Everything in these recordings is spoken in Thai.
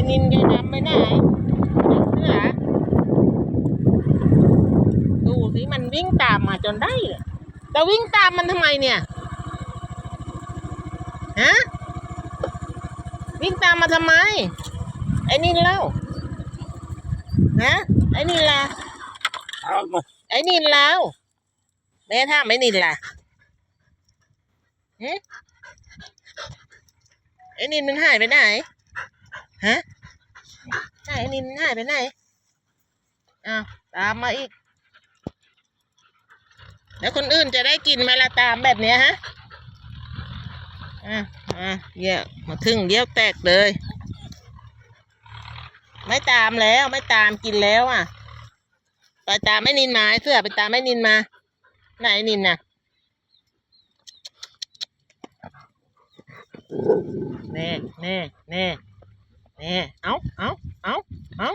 อ้นินยายดำไปไหนเสือดูสิมันวิ่งตามมาจนได้เรอแต่วิ่งตามมันทำไมเนี่ยฮะวิ่งตามมาทำไม ไอ้นินเล่าฮะไอ้นินล่ะไอ้นินแล้วแม่ถาไอ้นินล่ะหึไอ้นินมันหายไปไหน ฮะไหนไอ้นินหายไปไหนอ้าวตามมาอีก แล้วคนอื่นจะได้กินไหมล่ะตามแบบเนี้ยฮะอะอะเดี๋ยมาถึงเดี๋ยวแตกเลย ไม่ตามแล้วไม่ตามกินแล้วอะ ไปตามแม่นินมาเสื้อไปตามแม่นินมา ไหนนินน่ะแน่แน่แน่ น่เอาเอาเอาเอา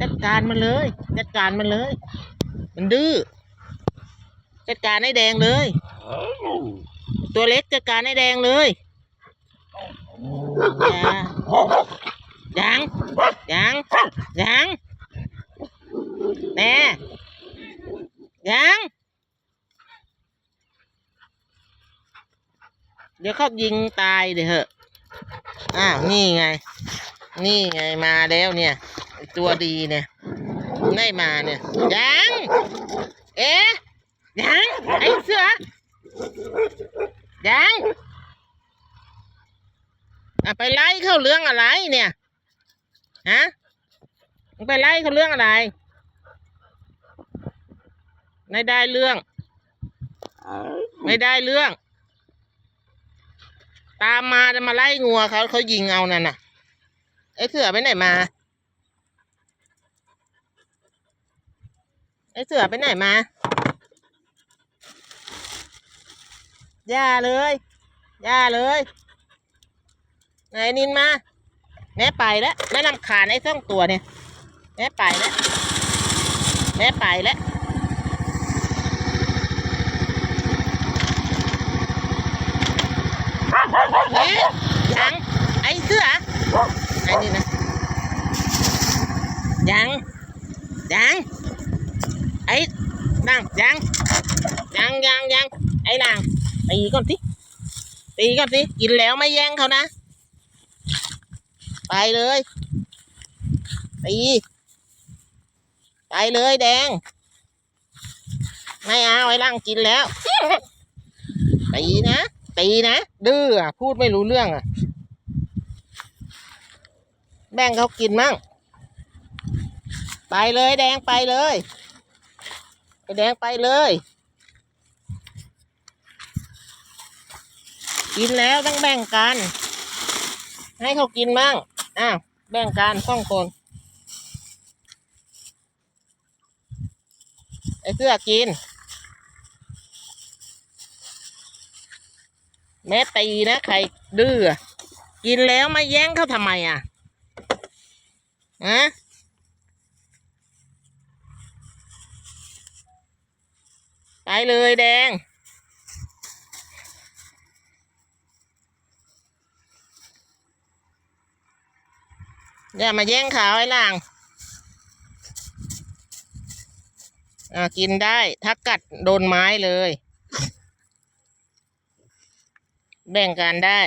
จัดการมันเลย จัดการมันเลย มันดื้อ จัดการให้แดงเลย ตัวเล็กจัดการให้แดงเลยอย่ายังยังยังแน่ยังเดี๋ยวเขายิงตายเดี๋ยวเหอะอ้าวนี่ไง นี่ไงมาแล้วเนี่ย ตัวดีเนี่ยได้มาเนี่ย ยัง เอ๊ะยังไอ้เสือยังอะไปไล่เข้าเรื่องอะไรเนี่ยฮะไปไล่เขาเรื่องอะไรไม่ได้เรื่อง ไม่ได้เรื่อง ตามมาจะมาไล่งัวเขาเขายิงเอานั่นน่ะ ไอ้เสือไปไหนมา ไอ้เสือไปไหนมาย่าเลยย่าเลยไหนนินมา แม่ไปแล้วแม่นำขาญไอ้สองตัวเนี่ย แม่ไปแล้วแม่ไปแล้วเอ๊ะยังไอ้เสือ ไอ้นี่นะยังยังไอ้นางยังยังยังยังไอ้นางตีก่อนสิตีก่อนสิกินแล้วไม่แย่งเขานะ ไปเลยตีไปเลยแดง ไม่เอาไอ้ล่างกินแล้วตีนะตีนะดื้อพูดไม่รู้เรื่องอะ แบ่งเขากินมั่ง ไปเลยแดงไปเลยไอแดงไปเลย กินแล้วต้องแบ่งกัน ให้เขากินมั่งอ้าวแบ่งกันสองคนไอ้เสื้อกิน แม่ตีนะใครดื้อกินแล้วมาแย่งเขาทำไมอะ ฮะไปเลยแดง อย่ามาแย่งขาวไอ้ล่างอ่ากินได้ถ้ากัดโดนไม้เลย แบ่งกันได้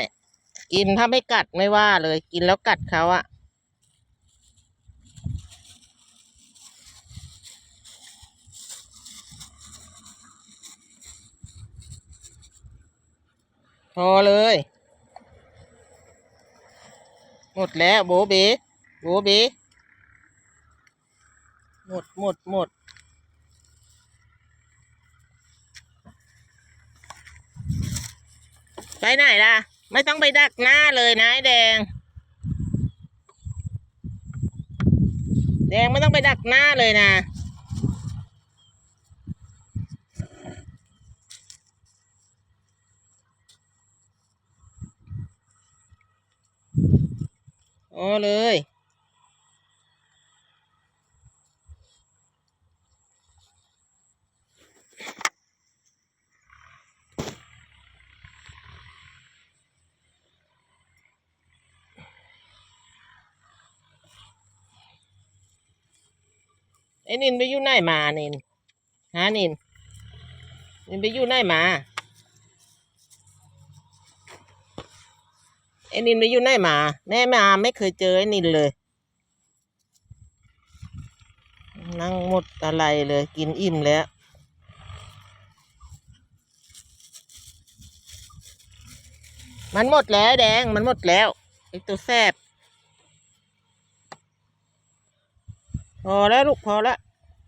กินถ้าไม่กัดไม่ว่าเลย กินแล้วกัดเขาอะ พอเลย หมดแล้วโบเบโบเบหมดหมดหมดไปไหนล่ะ ไม่ต้องไปดักหน้าเลยนะไอ้แดง แดงไม่ต้องไปดักหน้าเลยนะ โอ้เลย ไอ้นินไปอยู่ไหนมานิน หานิน นินไปอยู่ไหนมา ไอ้นินไปอยู่ไหนมา แม่มาไม่เคยเจอไอ้นินเลย นั่งหมดอะไรเลย กินอิ่มแล้วมันหมดแล้วแดงมันหมดแล้วไอ้ตัวแซบพอแล้วลูกพอแล้ว